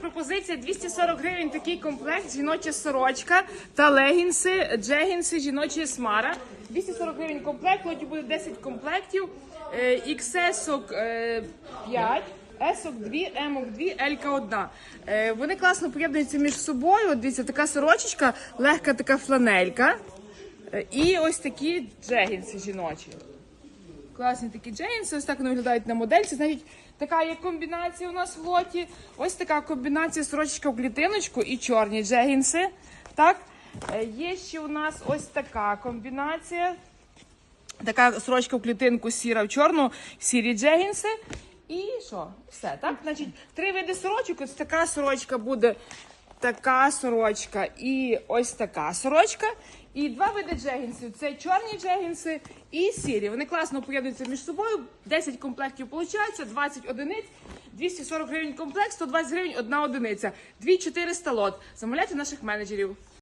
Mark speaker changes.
Speaker 1: Пропозиція 240 гривень такий комплект, жіноча сорочка та легінси, джегінси, жіночі смара. 240 гривень комплект, лоті буде 10 комплектів, е, XS 5, S 2, M 2, L 1. Е, Вони класно поєднуються між собою. Дивіться, така сорочечка, легка така фланелька. Е, І ось такі джегінси жіночі. Класні такі джейнси, ось так вони виглядають на модельці. Значить, така є комбінація у нас в лоті. Ось така комбінація сорочечка в клітиночку і чорні джегінси. Так? Е, Є ще у нас ось така комбінація. Така сорочка в клітинку сіра в чорну, сірі джегінси. І що? Все, так? Значить, три види сорочок. Ось така сорочка буде така сорочка і ось така сорочка. І два види джегінсів. Це чорні джегінси і сірі. Вони класно поєднуються між собою. 10 комплектів виходить, 20 одиниць, 240 гривень комплект, 120 гривень одна одиниця. 2400 лот. Замовляйте наших менеджерів.